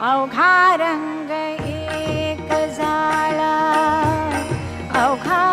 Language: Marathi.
अवघा रंग एक झाला. अवघा